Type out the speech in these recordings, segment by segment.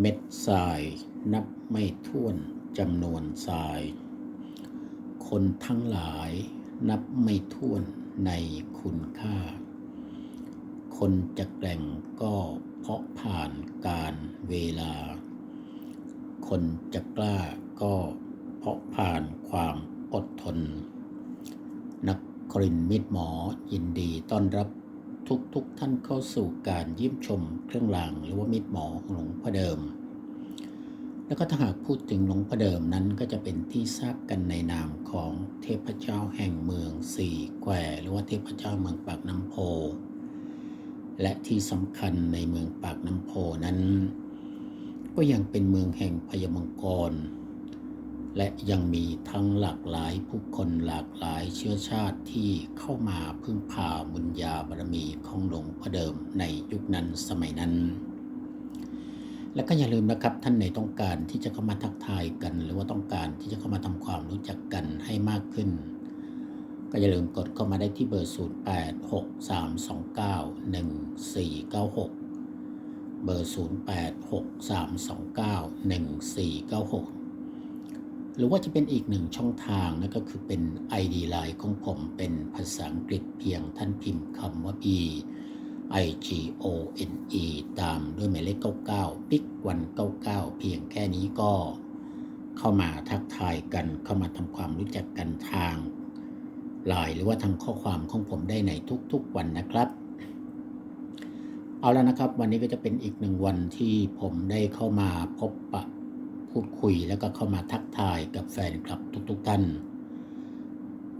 เม็ดทรายนับไม่ถ้วนจำนวนทราย คนทั้งหลายนับไม่ถ้วนในคุณค่า คนจะแกร่งก็เพราะผ่านการเวลา คนจะกล้าก็เพราะผ่านความอดทน นักครินมิตรหมอยินดีต้อนรับ ทุกทุกๆท่านเข้าสู่การเยี่ยมชมเครื่องรางหรือว่ามิตรหมอของหลวงพ่อเดิม แล้วก็ถ้าหากพูดถึงหลวงพ่อเดิมนั้นก็จะเป็นที่ทราบกันในนามของเทพเจ้าแห่งเมืองสี่แควหรือว่าเทพเจ้าเมืองปากน้ำโพ และที่สำคัญในเมืองปากน้ำโพนั้น ก็ยังเป็นเมืองแห่งพญมังกร และยังมีทั้งหลากหลายผู้คนหลากหลายเชื้อชาติที่เข้ามาพึ่งพาบุญญาบารมีของหลวงพ่อเดิมในยุคนั้นสมัยนั้น และก็อย่าลืมนะครับท่านไหนต้องการที่จะเข้ามาทักทายกัน หรือว่าต้องการที่จะเข้ามาทำความรู้จักกันให้มากขึ้น ก็อย่าลืมกดเข้ามาได้ที่เบอร์ 0 8 6 3 2 9 1 4 9 6 เบอร์ 0 หรือว่าจะเป็นอีกหนึ่งช่องทางนั่นก็คือเป็น ID Line ของผมเป็นภาษาอังกฤษเพียงท่านพิมพ์คำว่า e i g o n e ตามด้วยหมายเลข99ปิกวัน99 เพียงแค่นี้ก็เข้ามาทักทายกันเข้ามาทำความรู้จักกันทางไลน์หรือว่าทางข้อความของผมได้ในทุกๆวันนะครับ เอาแล้วนะครับ วันนี้ก็จะเป็นอีกหนึ่งวันที่ผมได้เข้ามาพบปะ พูดคุยแล้วก็เข้ามาทักทายกับแฟนคลับทุกๆท่าน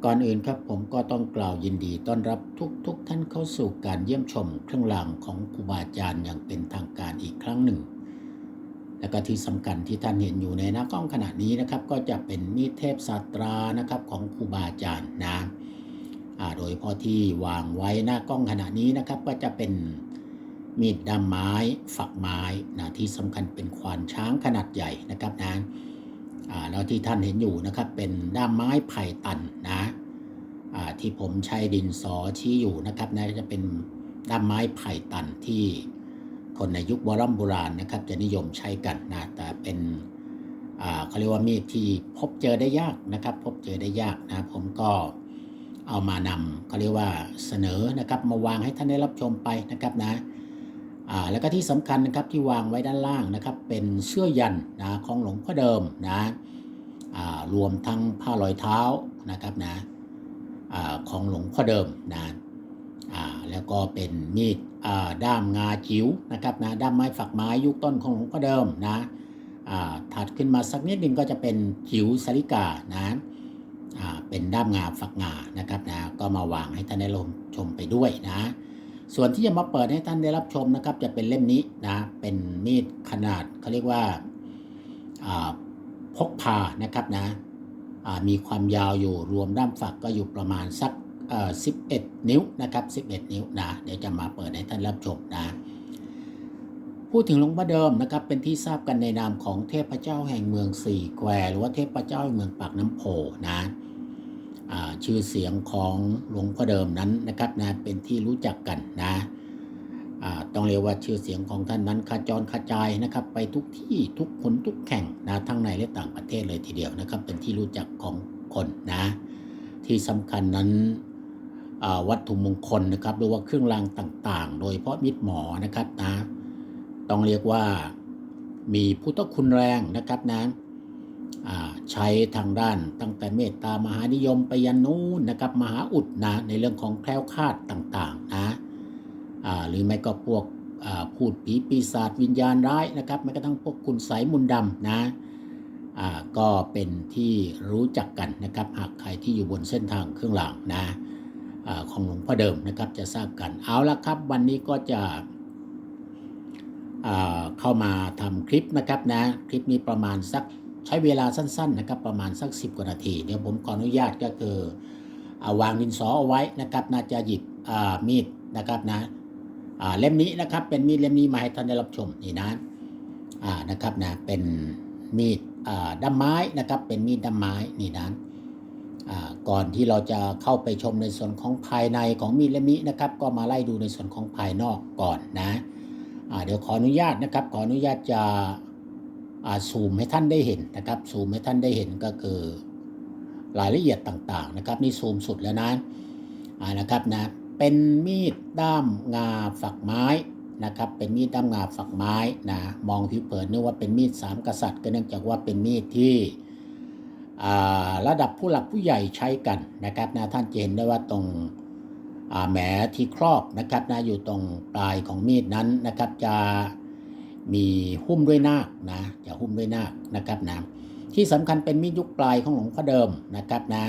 ก่อนอื่นครับผมก็ต้องกล่าวยินดีต้อนรับทุกๆทท่านเข้าสู่การเยี่ยมชมเครื่องรางของครูบาอาจารย์อย่างเป็นทางการอีกครั้งหนึ่ง และก็ที่สำคัญที่ท่านเห็นอยู่ในหน้ากล้องขณะนี้นะครับ ก็จะเป็นมีดเทพศาสตรานะครับของครูบาอาจารย์นะโดยพาะที่วางไว้หน้ากล้องขณะนี้นะครับก็จะเป็น มีดด้ามไม้ ฝักไม้นะที่สำคัญเป็นควานช้างขนาดใหญ่นะครับนะแล้วที่ท่านเห็นอยู่นะครับเป็นด้ามไม้ไผ่ตันนะที่ผมใช้ดินสอชี้อยู่นะครับนะจะเป็นด้ามไม้ไผ่ตันที่คนในยุคโบราณโบราณนะครับ จะนิยมใช้กันนะแต่เป็นอ่าเขาเรียกว่ามีดที่พบเจอได้ยากนะครับ พบเจอได้ยากนะผมก็เอามานำเขาเรียกว่าเสนอนะครับมาวางให้ท่านได้รับชมไปนะครับนะ อ่าแล้วก็ที่สำคัญนะครับที่วางไว้ด้านล่างนะครับเป็นเสื้อยันนะของหลวงพ่อเดิมนะอ่ารวมทั้งผ้ารอยเท้านะครับนะอ่าของหลวงพ่อเดิมนะอ่าแล้วก็เป็นมีดอ่าด้ามงาจิ๋วนะครับนะด้ามไม้ฝักไม้ยุคต้นของหลวงพ่อเดิมนะอ่าถัดขึ้นมาสักนิดนึงก็จะเป็นจิ๋วสลิกานะอ่าเป็นด้ามงาฝักงานะครับนะก็มาวางให้ท่านได้ลมชมไปด้วยนะ ส่วนที่จะมาเปิดให้ท่านได้รับชมนะครับ จะเป็นเล่มนี้นะเป็นมีดขนาดเขาเรียกว่าพกพานะครับนะมีความยาวอยู่รวมด้ามฝักก็อยู่ประมาณสัก11 นิ้วนะครับ11 นิ้วนะเดี๋ยวจะมาเปิดให้ท่านรับชมนะพูดถึงหลวงพ่อเดิมนะครับเป็นที่ทราบกันในนามของเทพเจ้าแห่งเมืองสี่แควหรือว่าเทพเจ้าแห่งเมืองปากน้ำโพนะ ชื่อเสียงของหลวงพ่อเดิมนั้นนะครับนะเป็นที่รู้จักกันนะต้องเรียกว่าชื่อเสียงของท่านนั้นขจรกระจายนะครับ ไปทุกที่ทุกคนทุกแข่งนะทั้งในและต่างประเทศเลยทีเดียวนะครับ เป็นที่รู้จักของคนนะที่สำคัญนั้นวัตถุมงคลนะครับหรือว่าเครื่องรางต่างๆ โดยเฉพาะมิตรหมอนะครับนะต้องเรียกว่ามีพุทธคุณแรงนะครับนะอ่า ใช้ทางด้านตั้งแต่เมตตามหานิยมไปยันนู้นนะครับมหาอุดนะในเรื่องของแคล้วคลาดต่างๆนะหรือไม่ก็พวกพูดผีปีศาจวิญญาณร้ายนะครับแม้กระทั่งพวกคุณไสยมุนดำนะก็เป็นที่รู้จักกันนะครับหากใครที่อยู่บนเส้นทางเครื่องรางนะอของหลวงพ่อเดิมนะครับจะทราบกันเอาละครับ วันนี้ก็จะเข้ามาทำคลิปนะครับนะคลิปนี้ประมาณสัก ใช้เวลาสั้นๆนะครับประมาณสัก 10 กว่านาที เดี๋ยวผมขออนุญาตก็คืออาวางดินสอเอาไว้นะครับน่าจะหยิบมีดนะครับนะเล่มนี้นะครับเป็นมีดเล่มนี้มาให้ท่านได้รับชมนี่นะนะครับนะเป็นมีดด้ามไม้นะครับเป็นมีดด้ามไม้นี่นะก่อนที่เราจะเข้าไปชมในส่วนของภายในของมีดเล่มนี้นะครับ ก็มาไล่ดูในส่วนของภายนอกก่อนนะอ่าเดี๋ยวขออนุญาตนะครับขออนุญาตจะ ซูมให้ท่านได้เห็นนะครับซูมให้ท่านได้เห็นก็คือรายละเอียดต่างๆนะครับนี่ซูมสุดแล้วนะอ่านะครับนะเป็นมีดด้ามงาฝักไม้นะครับเป็นมีดด้ามงาฝักไม้นะมองผิวเผินนึกว่าเป็นมีดสามกษัตริย์ก็เนื่องจากว่าเป็นมีดที่ระดับผู้หลักผู้ใหญ่ใช้กันนะครับนะท่านจะเห็นได้ว่าตรงแหมที่ครอบนะครับนะอยู่ตรงปลายของมีดนั้นนะครับจะ มีหุ้มด้วยนาคนะจะหุ้มด้วยนาคนะครับนะที่สำคัญเป็นมีดยุคปลายของหลวงพ่อเดิมนะครับนะ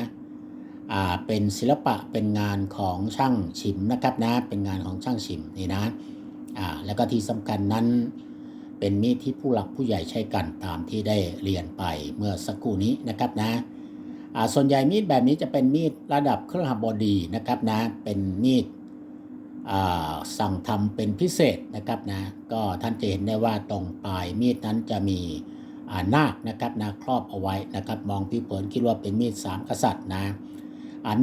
อ่าเป็นศิลปะเป็นงานของช่างฉิมนะครับนะเป็นงานของช่างฉิมนี่นะอ่าแล้วก็ที่สำคัญนั้นเป็นมีดที่ผู้หลักผู้ใหญ่ใช้กันตามที่ได้เรียนไปเมื่อสักครู่นี้นะครับนะส่วนใหญ่มีดแบบนี้จะเป็นมีดระดับเครื่องหบดีนะครับนะเป็นมีด สั่งทำเป็นพิเศษนะครับนะก็ท่านจะเห็นได้ว่าตรงปลายมีดนั้นจะมีนาคนะครับนะครอบเอาไว้นะครับ มองผิวเผินคิดว่าเป็นมีดสามกษัตริย์นะ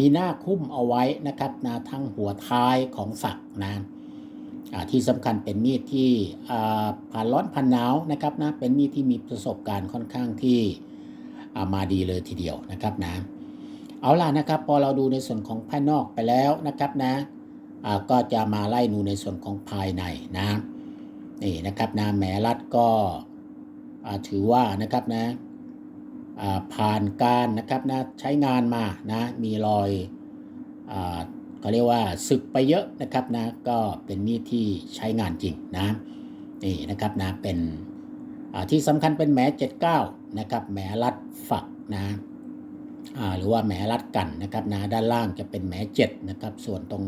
มีหน้าคุ้มเอาไว้นะครับนะทั้งหัวท้ายของฝักนะที่สำคัญเป็นมีดที่ผ่านร้อนผ่านหนาวนะครับนะเป็นมีดที่มีประสบการณ์ค่อนข้างที่ามาดีเลยทีเดียวนะครับนะเอาล่ะนะครับ พอเราดูในส่วนของภายนอกไปแล้วนะครับนะ ก็จะมาไล่ดูในส่วนของภายในนะนี่นะครับนะแหมรัดก็ถือว่านะครับนะผ่านการนะครับนะใช้งานมานะมีรอยเขาเรียกว่าศึกไปเยอะนะครับนะก็เป็นมีดที่ใช้งานจริงนะนี่นะครับนะเป็นที่สำคัญเป็นแหม79นะครับแหมรัดฝักนะหรือว่าแหมรัดกันนะครับนะด้านล่างจะเป็นแหม7นะครับส่วนตรง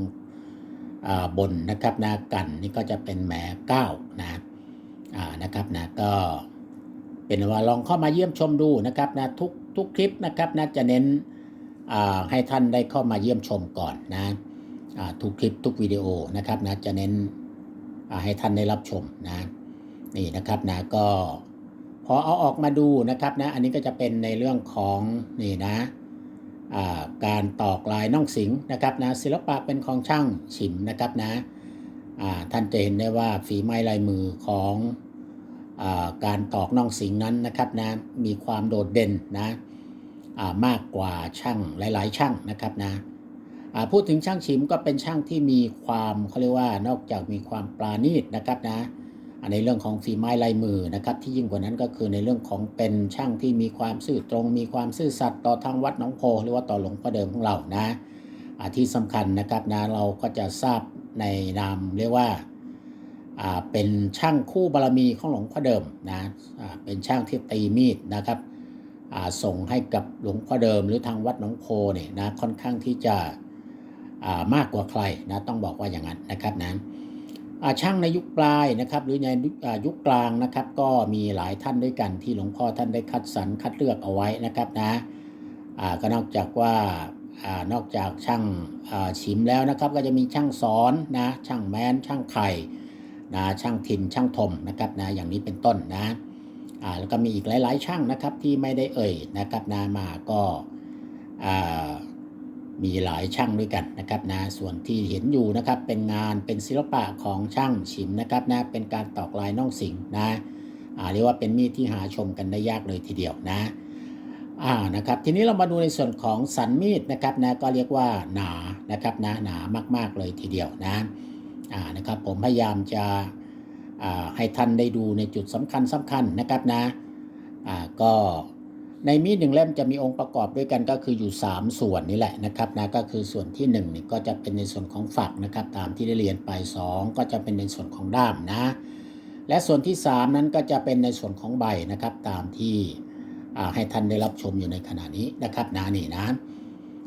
บนนะครับนะกันนี่ก็จะเป็นแหม9นะอ่านะครับนะก็เป็นว่าลองเข้ามาเยี่ยมชมดูนะครับนะทุกทุกคลิปนะครับนะจะเน้นให้ท่านได้เข้ามาเยี่ยมชมก่อนนะทุกคลิปทุกวิดีโอนะครับนะจะเน้นให้ท่านได้รับชมนะนี่นะครับนะก็พอเอาออกมาดูนะครับนะอันนี้ก็จะเป็นในเรื่องของนี่นะ การตอกลายน่องสิงนะครับนะศิลปะเป็นของช่างฉิมนะครับนะท่านจะเห็นได้ว่าฝีไม้ลายมือของอการตอกน่องสิงนั้นนะครับนะมีความโดดเด่นนะมากกว่าช่างหลาย ๆ ช่างนะครับนะพูดถึงช่างฉิมก็เป็นช่างที่มีความเขาเรียกว่านอกจากมีความปราณีตนะครับนะ อ่าในเรื่องของฝีไม้ลายมือนะครับที่ยิ่งกว่านั้นก็คือในเรื่องของเป็นช่างที่มีความซื่อตรง มีความซื่อสัตย์ต่อทางวัดหนองโพหรือว่าต่อหลวงพ่อเดิมของเรานะที่สำคัญนะครับนะเราก็จะทราบในนามเรียกว่าเป็นช่างคู่บารมีของหลวงพ่อเดิมนะเป็นช่างที่ตีมีดนะครับส่งให้กับหลวงพ่อเดิมหรือทางวัดหนองโพเนี่ยนะค่อนข้างที่จะมากกว่าใครนะต้องบอกว่าอย่างนั้นนะครับนะอ่า ช่างในยุคปลายนะครับ หรือในยุคอายุคกลางนะครับ ก็มีหลายท่านด้วยกันที่หลวงพ่อท่านได้คัดสรรคัดเลือกเอาไว้นะครับนะอาก็นอกจากว่าอานอกจากช่างอาชิมแล้วนะครับ ก็จะมีช่างสอนนะช่างแมนช่างไข่นะช่างถิ่นช่างทมนะครับนะอย่างนี้เป็นต้นนะอาแล้วก็มีอีกหลาย ๆ ช่างนะครับที่ไม่ได้เอ่ยนะครับนะมาก็อา มีหลายช่างด้วยกันนะครับนะส่วนที่เห็นอยู่นะครับเป็นงานเป็นศิลปะของช่างฉิมนะครับนะเป็นการตอกลายน่องสิงนะอ่าเรียกว่าเป็นมีดที่หาชมกันได้ยากเลยทีเดียวนะอ่านะครับทีนี้เรามาดูในส่วนของสันมีดนะครับนะก็เรียกว่าหนานะครับนะหนามาก ๆเลยทีเดียวนะอ่านะครับผมพยายามจะอ่าให้ท่านได้ดูในจุดสำคัญสำคัญนะครับนะอ่าก็ ในมีดหนึ่งเล่มจะมีองค์ประกอบด้วยกันก็คืออยู่ 3 ส่วนนี่แหละนะครับนะก็คือส่วนที่1นี่ก็จะเป็นในส่วนของฝักนะครับตามที่ได้เรียนไป 2 ก็จะเป็นในส่วนของด้ามนะ และส่วนที่ 3 นั้นก็จะเป็นในส่วนของใบนะครับตามที่อ่าให้ท่านได้รับชมอยู่ในขณะนี้นะครับนะนี่นะ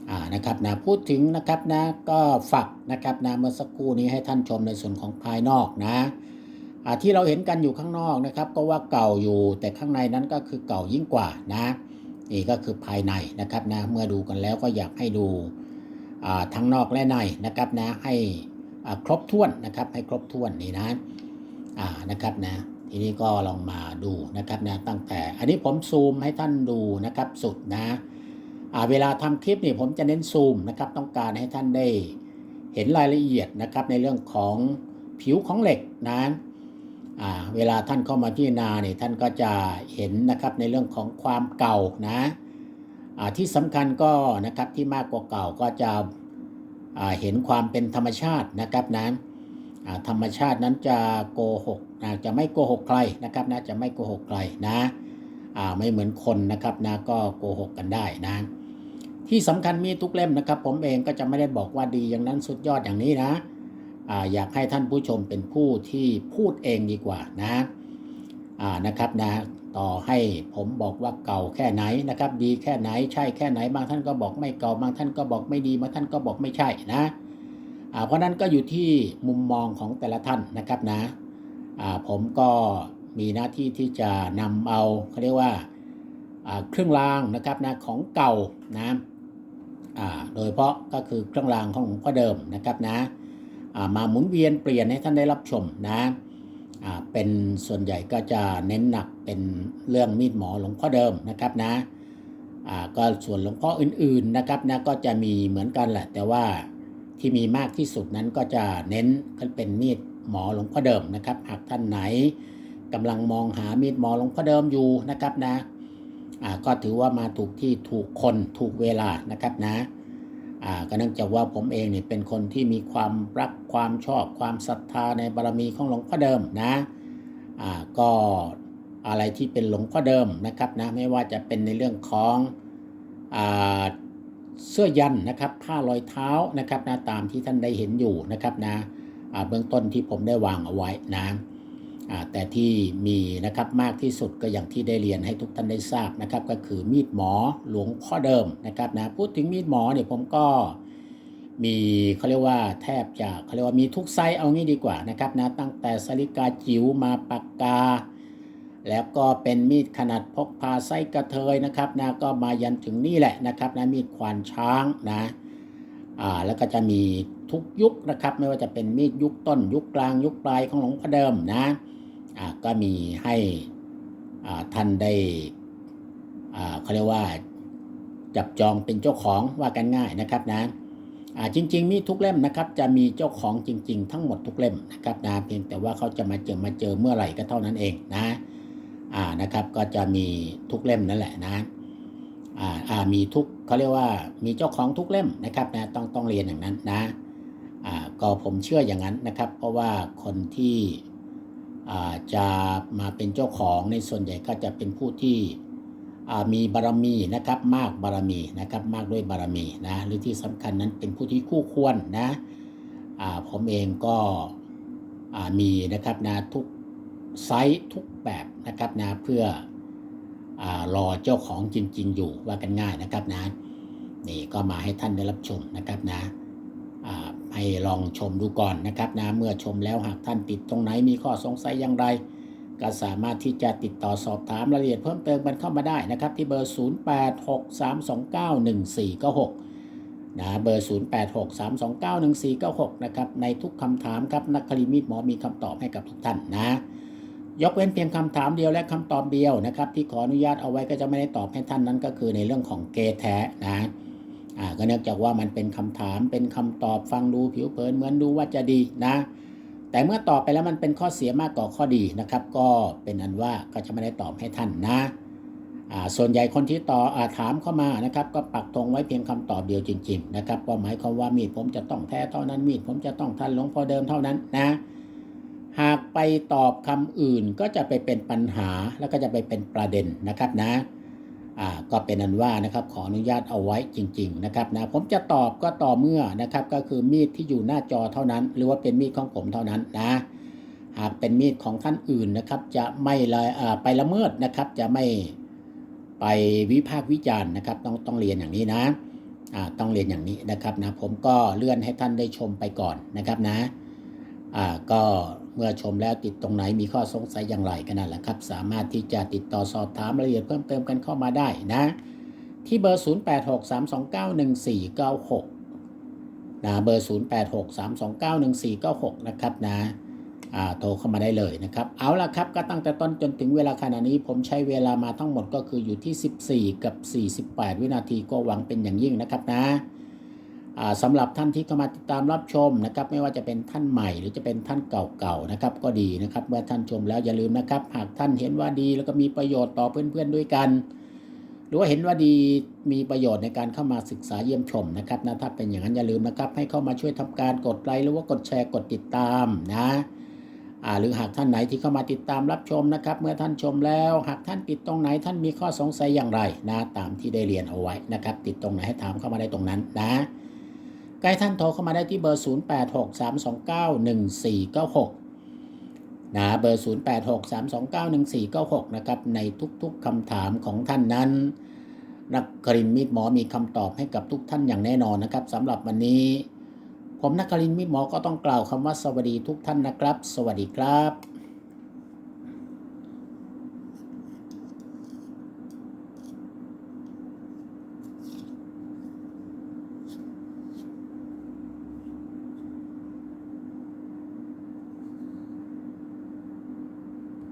อ่านะครับนะพูดถึงนะครับนะก็ฝักนะครับนะเมื่อสักครู่นี้ให้ท่านชมในส่วนของภายนอกนะอ่าที่เราเห็นกันอยู่ข้างนอกนะครับ ก็ว่าเก่าอยู่แต่ข้างในนั้นก็คือเก่ายิ่งกว่านะ นี่ก็คือภายในนะครับนะเมื่อดูกันแล้วก็อยากให้ดูทั้งนอกและในนะครับนะให้ครบถ้วนนะครับให้ครบถ้วนนี่นะนะครับนะทีนี้ก็ลองมาดูนะครับนะตั้งแต่ อันนี้ผมซูมให้ท่านดูนะครับสุดนะเวลาทำคลิปนี่ผมจะเน้นซูมนะครับต้องการให้ท่านได้เห็นรายละเอียดนะครับในเรื่องของผิวของเหล็กนะ เวลาท่านเข้ามาพิจารณาเนี่ยท่านก็จะเห็นนะครับในเรื่องของความเก่านะที่สำคัญก็นะครับที่มากกว่าเก่าก็จะเห็นความเป็นธรรมชาตินะครับนะธรรมชาตินั้นจะโกหกนะจะไม่โกหกใครนะครับนะจะไม่โกหกใครนะไม่เหมือนคนนะครับนะก็โกหกกันได้นะที่สำคัญมีทุกเล่มนะครับ ผมเองก็จะไม่ได้บอกว่าดีอย่างนั้นสุดยอดอย่างนี้นะ ออยากให้ท่านผู้ชมเป็นผู้ที่พูดเองดีกว่านะนะครับนะต่อให้ผมบอกว่าเก่าแค่ไหนนะครับ ดีแค่ไหนใช่แค่ไหนบางท่านก็บอกไม่เก่าบางท่านก็บอกไม่ดีบางท่านก็บอกไม่ใช่นะเพราะนั้นก็อยู่ที่มุมมองของแต่ละท่านนะครับนะผมก็มีหน้าที่ที่จะนำเอาเขาเรียกว่าเครื่องรางนะครับนะของเก่านะโดยเฉพาะก็คือเครื่องรางของหลวงพ่อเดิมนะครับนะ มาหมุนเวียนเปลี่ยนให้ท่านได้รับชมนะเป็นส่วนใหญ่ก็จะเน้นหนักเป็นเรื่องมีดหมอหลวงพ่อเดิมนะครับนะก็ส่วนหลวงพ่ออื่นๆนะครับนะก็จะมีเหมือนกันแหละ แต่ว่าที่มีมากที่สุดนั้นก็จะเน้นเป็นมีดหมอหลวงพ่อเดิมนะครับ หากท่านไหนกำลังมองหามีดหมอหลวงพ่อเดิมอยู่นะครับนะก็ถือว่ามาถูกที่ถูกคนถูกเวลานะครับนะ ก็เนื่องจากว่าผมเองเนี่ยเป็นคนที่มีความรักความชอบความศรัทธาในบารมีของหลวงพ่อเดิมนะอ่าก็อะไรที่เป็นหลวงพ่อเดิมนะครับนะไม่ว่าจะเป็นในเรื่องของอ่าเสื้อยันนะครับผ้ารอยเท้านะครับนะตามที่ท่านได้เห็นอยู่นะครับนะอ่าเบื้องต้นที่ผมได้วางเอาไว้นะอ แต่ที่มีนะครับมากที่สุดก็อย่างที่ได้เรียนให้ทุกท่านได้ทราบนะครับ ก็คือมีดหมอหลวงพ่อเดิมนะครับนะพูดถึงมีดหมอเนี่ยผมก็มีเขาเรียกว่าแทบจะเขาเรียกว่ามีทุกไซส์เอางี้ดีกว่านะครับนะตั้งแต่สลิกาจิ๋วมาปากกา แล้วก็เป็นมีดขนาดพกพาไซส้กระเทยนะครับนะก็มายันถึงนี่แหละนะครับนะมีดควานช้างนะอ่าแล้วก็จะมีทุกยุคนะครับ ไม่ว่าจะเป็นมีดยุคต้นยุคกลางยุคปลายของหลวงพ่อเดิมนะ ก็มีให้ท่านได้เขาเรียกว่าจับจองเป็นเจ้าของว่ากันง่ายนะครับนะจริง ๆ มีทุกเล่มนะครับ จะมีเจ้าของจริง ๆ ทั้งหมดทุกเล่มนะครับนะเพียงแต่ว่าเขาจะมาเจอมาเจอเมื่อไหร่ก็เท่านั้นเองนะอ่านะครับก็จะมีทุกเล่มนั่นแหละนะอ่าอ่ามีทุกเขาเรียกว่ามีเจ้าของทุกเล่มนะครับนะต้องต้องเรียนอย่างนั้นนะอ่าก็ผมเชื่ออย่างนั้นนะครับ เพราะว่าคนที่ จะมาเป็นเจ้าของในส่วนใหญ่ก็จะเป็นผู้ที่มีบารมีนะครับมากบารมีนะครับมากด้วยบารมีนะหรือที่สำคัญนั้นเป็นผู้ที่คู่ควรนะผมเองก็มีนะครับนะทุกไซส์ทุกแบบนะครับนะเพื่ออรอเจ้าของจริง ๆ อยู่ว่ากันง่ายนะครับนะนี่ก็มาให้ท่านได้รับชมนะครับนะ ให้ลองชมดูก่อนนะครับนะเมื่อชมแล้วหากท่านติดตรงไหนมีข้อสงสัยอย่างไร ก็สามารถที่จะติดต่อสอบถามรายละเอียดเพิ่มเติมกันเข้ามาได้นะครับ ที่เบอร์ 0863291496นะเบอร์ 0863291496นะครับในทุกคำถามครับนักคลิมิตหมอมีคำตอบให้กับทุกท่านนะยกเว้นเพียงคำถามเดียวและคำตอบเดียวนะครับ ที่ขออนุญาตเอาไว้ก็จะไม่ได้ตอบให้ท่านนั้นก็คือในเรื่องของเกแท้นะ อ่าก็เนื่องจากว่ามันเป็นคำถามเป็นคำตอบฟังดูผิวเผินเหมือนดูว่าจะดีนะ แต่เมื่อตอบไปแล้วมันเป็นข้อเสียมากกว่าข้อดีนะครับ ก็เป็นอันว่าก็จะไม่ได้ตอบให้ท่านนะอ่าส่วนใหญ่คนที่ต่ออาถามเข้ามานะครับ ก็ปักธงไว้เพียงคำตอบเดียวจริง ๆ นะครับว่าหมายความว่ามีดผมจะต้องแท้เท่านั้นมีดผมจะต้องทันหลวงพ่อเดิมเท่านั้นนะหากไปตอบคำอื่นก็จะไปเป็นปัญหาแล้วก็จะไปเป็นประเด็นนะครับนะ อ่าก็เป็นอันว่านะครับขออนุญาตเอาไว้จริง ๆ นะครับนะผมจะตอบก็ต่อเมื่อนะครับก็คือมีดที่อยู่หน้าจอเท่านั้น หรือว่าเป็นมีดของผมเท่านั้นนะหากเป็นมีดของท่านอื่นนะครับ จะไม่เลยไปละเมิดนะครับ จะไม่ไปวิพากษ์วิจารณ์นะครับ ต้องต้องเรียนอย่างนี้นะต้องเรียนอย่างนี้นะครับนะผมก็เลื่อนให้ท่านได้ชมไปก่อนนะครับนะก็ เมื่อชมแล้วติดตรงไหนมีข้อสงสัยอย่างไรก็นั่นแหละครับ สามารถที่จะติดต่อสอบถามรายละเอียดเพิ่มเติมกันเข้ามาได้นะ ที่เบอร์ 0863291496นะเบอร์ 0863291496 นะครับนะโทรเข้ามาได้เลยนะครับ เอาละครับก็ตั้งแต่ต้นจนถึงเวลาขณะนี้ ผมใช้เวลามาทั้งหมดก็คืออยู่ที่ 14 กับ 48 วินาทีก็หวังเป็นอย่างยิ่งนะครับนะ สำหรับท่านที่เข้ามาติดตามรับชมนะครับไม่ว่าจะเป็นท่านใหม่หรือจะเป็นท่านเก่าๆนะครับก็ดีนะครับเมื่อท่านชมแล้วอย่าลืมนะครับ หากท่านเห็นว่าดีแล้วก็มีประโยชน์ต่อเพื่อนๆด้วยกัน หรือว่าเห็นว่าดีมีประโยชน์ในการเข้ามาศึกษาเยี่ยมชมนะครับนะถ้าเป็นอย่างนั้นอย่าลืมนะครับ ให้เข้ามาช่วยทำการกดไลค์หรือว่ากดแชร์กดติดตามนะหรือหากท่านไหนที่เข้ามาติดตามรับชมนะครับ เมื่อท่านชมแล้ว หากท่านติดตรงไหนท่านมีข้อสงสัยอย่างไรนะตามที่ได้เรียนเอาไว้นะครับ ติดตรงไหนให้ถามเข้ามาได้ตรงนั้นนะ ใกล้ท่านโทรเข้ามาได้ที่เบอร์ 0863291496 นะ เบอร์ 0863291496 นะครับ ในทุกๆคำถามของท่านนั้น นักกรินทร์มีดหมอมีคำตอบให้กับทุกท่านอย่างแน่นอนนะครับสำหรับวันนี้ ผมนักกรินทร์มีดหมอก็ต้องกล่าวคำว่าสวัสดีทุกท่านนะครับ สวัสดีครับ